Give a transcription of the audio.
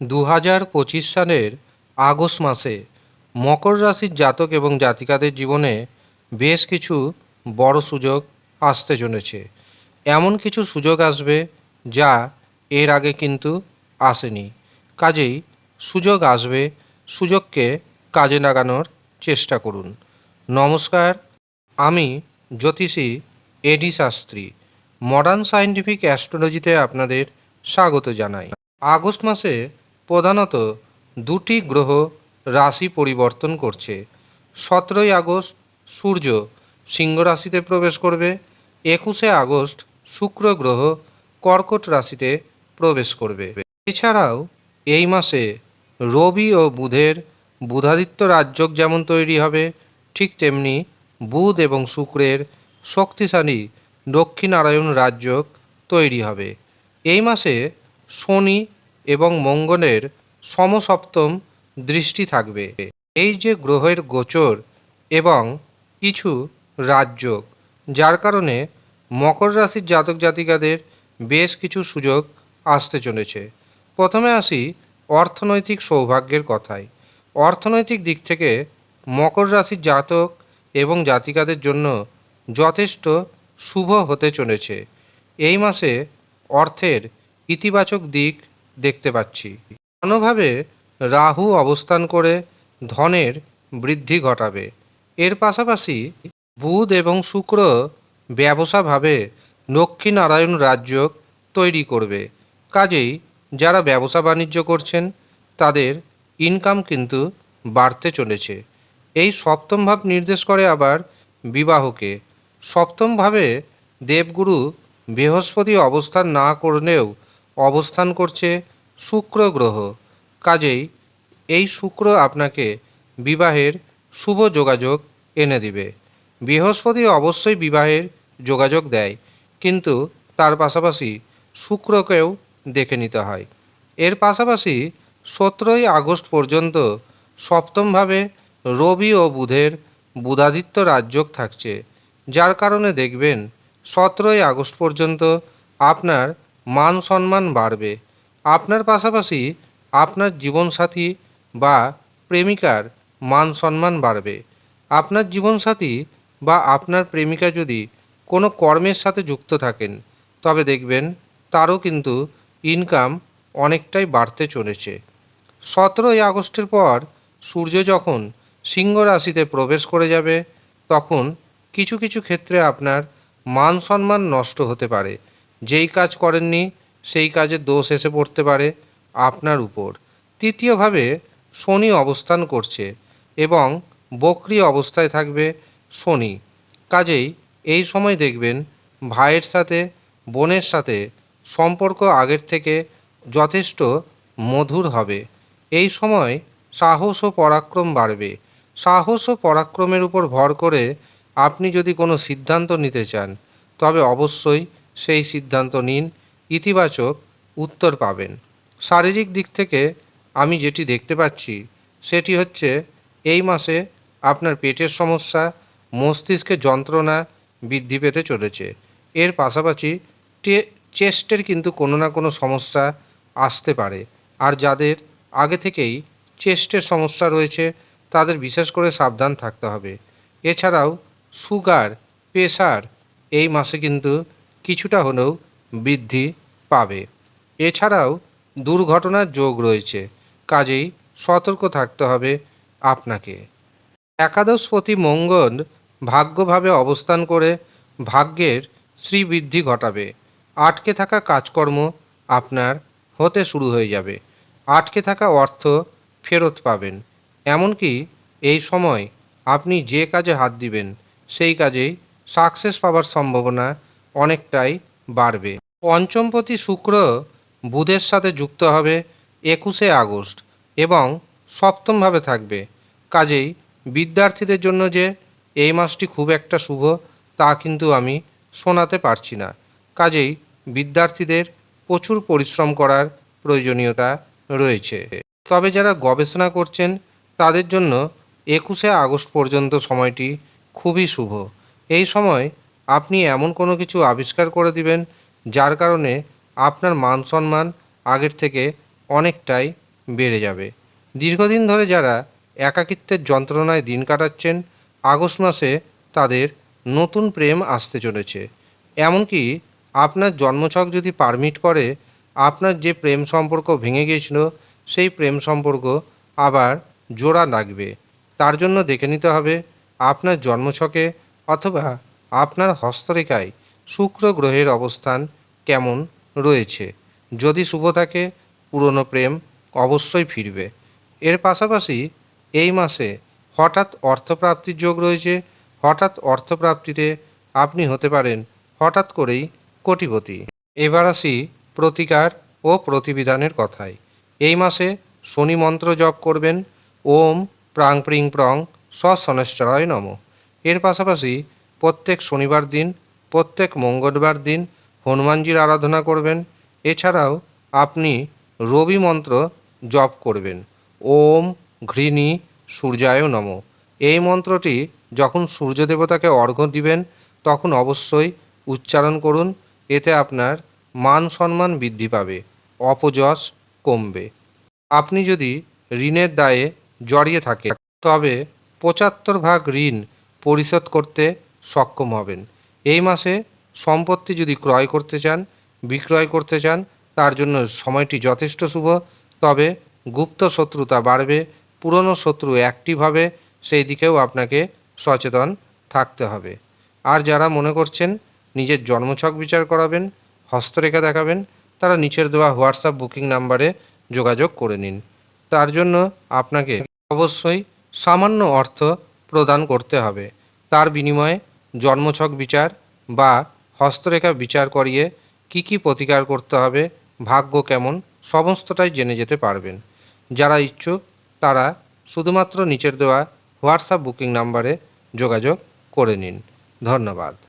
দু হাজার পঁচিশ সালের আগস্ট মাসে মকর রাশির জাতক এবং জাতিকাদের জীবনে বেশ কিছু বড় সুযোগ আসতে চলেছে। এমন কিছু সুযোগ আসবে যা এর আগে কিন্তু আসেনি। কাজেই সুযোগ আসবে, সুযোগকে কাজে লাগানোর চেষ্টা করুন। নমস্কার, আমি জ্যোতিষী এডি শাস্ত্রী মডার্ন সায়েন্টিফিক অ্যাস্ট্রোলজিতে আপনাদের স্বাগত জানাই। আগস্ট মাসে প্রধানত দুটি গ্রহ রাশি পরিবর্তন করছে। সতেরোই আগস্ট সূর্য সিংহ রাশিতে প্রবেশ করবে, একুশে আগস্ট শুক্র গ্রহ কর্কট রাশিতে প্রবেশ করবে। এছাড়াও এই মাসে রবি ও বুধের বুধাদিত্য রাজযোগ যেমন তৈরি হবে, ঠিক তেমনি বুধ এবং শুক্রের শক্তিশালী দক্ষিণারায়ণ রাজযোগ তৈরি হবে। এই মাসে শনি এবং মঙ্গলের সমসপ্তম দৃষ্টি থাকবে। এই যে গ্রহের গোচর এবং কিছু রাজযোগ যার কারণে মকর রাশির জাতক জাতিকাদের বেশ কিছু সুযোগ আসতে চলেছে। প্রথমে আসি অর্থনৈতিক সৌভাগ্যের কথায়। অর্থনৈতিক দিক থেকে মকর রাশির জাতক এবং জাতিকাদের জন্য যথেষ্ট শুভ হতে চলেছে। এই মাসে অর্থের ইতিবাচক দিক দেখতে পাচ্ছি। কোনোভাবে রাহু অবস্থান করে ধনের বৃদ্ধি ঘটাবে। এর পাশাপাশি, বুধ এবং শুক্র ব্যবসাভাবে লক্ষ্মীনারায়ণ রাজযোগ তৈরি করবে। কাজেই, যারা ব্যবসা বাণিজ্য করছেন, তাদের ইনকাম কিন্তু বাড়তে চলেছে। এই সপ্তম ভাব নির্দেশ করে আবার বিবাহকে। সপ্তমভাবে দেবগুরু বৃহস্পতি অবস্থান না করলেও অবস্থান করছে শুক্র গ্রহ। কাজেই এই শুক্র আপনাকে বিবাহের শুভ যোগাযোগ এনে দিবে। বৃহস্পতি অবশ্যই বিবাহের যোগাযোগ দেয়, কিন্তু তার পাশাপাশি শুক্রকেও দেখে নিতে হয়। এর পাশাপাশি সতেরোই আগস্ট পর্যন্ত সপ্তমভাবে রবি ও বুধের বুধাদিত্য রাজযোগ থাকছে, যার কারণে দেখবেন সতেরোই আগস্ট পর্যন্ত আপনার মান সম্মান বাড়বে। আপনার পাশাপাশি আপনার জীবনসাথী বা প্রেমিকার মান সম্মান বাড়বে। আপনার জীবনসাথী বা আপনার প্রেমিকা যদি কোনো কর্মের সাথে যুক্ত থাকেন, তবে দেখবেন তারও কিন্তু ইনকাম অনেকটাই বাড়তে চলেছে। সতেরোই আগস্টের পর সূর্য যখন সিংহ রাশিতে প্রবেশ করে যাবে, তখন কিছু কিছু ক্ষেত্রে আপনার মান সম্মান নষ্ট হতে পারে। যেই কাজ করেননি, সেই কাজে দোষ এসে পড়তে পারে আপনার উপর। তৃতীয়ভাবে, শনি অবস্থান করছে এবং বক্রি অবস্থায় থাকবে শনি। কাজেই এই সময় দেখবেন ভাইয়ের সাথে, বোনের সাথে সম্পর্ক আগের থেকে যথেষ্ট মধুর হবে। এই সময় সাহস ও পরাক্রম বাড়বে। সাহস ও পরাক্রমের উপর ভর করে আপনি যদি কোনো সিদ্ধান্ত নিতে চান, তবে অবশ্যই সেই সিদ্ধান্ত নিন, ইতিবাচক উত্তর পাবেন। শারীরিক দিক থেকে আমি যেটি দেখতে পাচ্ছি, সেটি হচ্ছে এই মাসে আপনার পেটের সমস্যা, মস্তিষ্কে যন্ত্রণা বৃদ্ধি পেতে চলেছে। এর পাশাপাশি চেস্টের কিন্তু কোনো না কোনো সমস্যা আসতে পারে। আর যাদের আগে থেকেই চেস্টের সমস্যা রয়েছে, তাদের বিশেষ করে সাবধান থাকতে হবে। এছাড়াও সুগার প্রেশার এই মাসে কিন্তু কিছুটা হলেও বৃদ্ধি পাবে। এছাড়াও দুর্ঘটনার যোগ রয়েছে, কাজেই সতর্ক থাকতে হবে আপনাকে। একাদশপতি মঙ্গল ভাগ্যভাবে অবস্থান করে ভাগ্যের শ্রীবৃদ্ধি ঘটাবে। আটকে থাকা কাজকর্ম আপনার হতে শুরু হয়ে যাবে। আটকে থাকা অর্থ ফেরত পাবেন। এমনকি এই সময় আপনি যে কাজে হাত দিবেন, সেই কাজেই সাকসেস পাওয়ার সম্ভাবনা অনেকটাই বাড়বে। পঞ্চমপতি শুক্র বুধের সাথে যুক্ত হবে একুশে আগস্ট এবং সপ্তমভাবে থাকবে। কাজেই বিদ্যার্থীদের জন্য যে এই মাসটি খুব একটা শুভ, তা কিন্তু আমি শোনাতে পারছি না। কাজেই বিদ্যার্থীদের প্রচুর পরিশ্রম করার প্রয়োজনীয়তা রয়েছে। তবে যারা গবেষণা করছেন, তাদের জন্য একুশে আগস্ট পর্যন্ত সময়টি খুবই শুভ। এই সময় আপনি এমন কোনো কিছু আবিষ্কার করে দিবেন যার কারণে আপনার মান সম্মান আগের থেকে অনেকটাই বেড়ে যাবে। দীর্ঘদিন ধরে যারা একাকিত্বের যন্ত্রণায় দিন কাটাচ্ছেন, আগস্ট মাসে তাদের নতুন প্রেম আসতে চলেছে। এমনকি আপনার জন্মছক যদি পারমিট করে, আপনার যে প্রেম সম্পর্ক ভেঙে গিয়েছিল, সেই প্রেম সম্পর্ক আবার জোড়া লাগবে। তার জন্য দেখে নিতে হবে, আপনার জন্মছকে অথবা আপনার হস্তরেখায় শুক্র গ্রহের অবস্থান কেমন রয়েছে? যদি শুভ থাকে, পুরনো প্রেম অবশ্যই ফিরবে। এর পাশাপাশি এই মাসে হঠাৎ অর্থপ্রাপ্তির যোগ রয়েছে। হঠাৎ অর্থপ্রাপ্তিতে আপনি হতে পারেন হঠাৎ করেই কোটিপতি। এবার আসি প্রতিকার ও প্রতিবিধানের কথায়। এই মাসে শনি মন্ত্র জপ করবেন। ওম প্রাং প্রিং প্রং স শনেশ্বরায় নম। এর পাশাপাশি প্রত্যেক শনিবার দিন, প্রত্যেক মঙ্গলবার দিন হনুমানজির আরাধনা করবেন। এছাড়াও আপনি রবি মন্ত্র জপ করবেন। ওম ঘৃণী সূর্যায় নম। এই মন্ত্রটি যখন সূর্য দেবতাকে অর্ঘ্য দিবেন, তখন অবশ্যই উচ্চারণ করুন। এতে আপনার মান সম্মান বৃদ্ধি পাবে, অপযশ কমবে। আপনি যদি ঋণের দায়ে জড়িয়ে থাকেন, তবে পঁচাত্তর ভাগ ঋণ পরিশোধ করতে সক্ষম হবেন। এই মাসে সম্পত্তি যদি ক্রয় করতে চান, বিক্রয় করতে চান, তার জন্য সময়টি যথেষ্ট শুভ। তবে গুপ্ত শত্রুতা বাড়বে, পুরনো শত্রু অ্যাক্টিভ হবে, সেই দিকেও আপনাকে সচেতন থাকতে হবে। আর যারা মনে করছেন নিজের জন্মছক বিচার করাবেন, হস্তরেখা দেখাবেন, তারা নিচের দেওয়া হোয়াটসঅ্যাপ বুকিং নাম্বারে যোগাযোগ করে নিন। তার জন্য আপনাকে অবশ্যই সামান্য অর্থ প্রদান করতে হবে। তার বিনিময়ে জন্মছক বিচার বা হস্তরেখা বিচার করিয়ে কি কি প্রতিকার করতে হবে, ভাগ্য কেমন, সমস্তটাই জেনে যেতে পারবেন। যারা ইচ্ছুক, তারা শুধুমাত্র নিচের দেওয়া হোয়াটসঅ্যাপ বুকিং নাম্বারে যোগাযোগ করে নিন। ধন্যবাদ।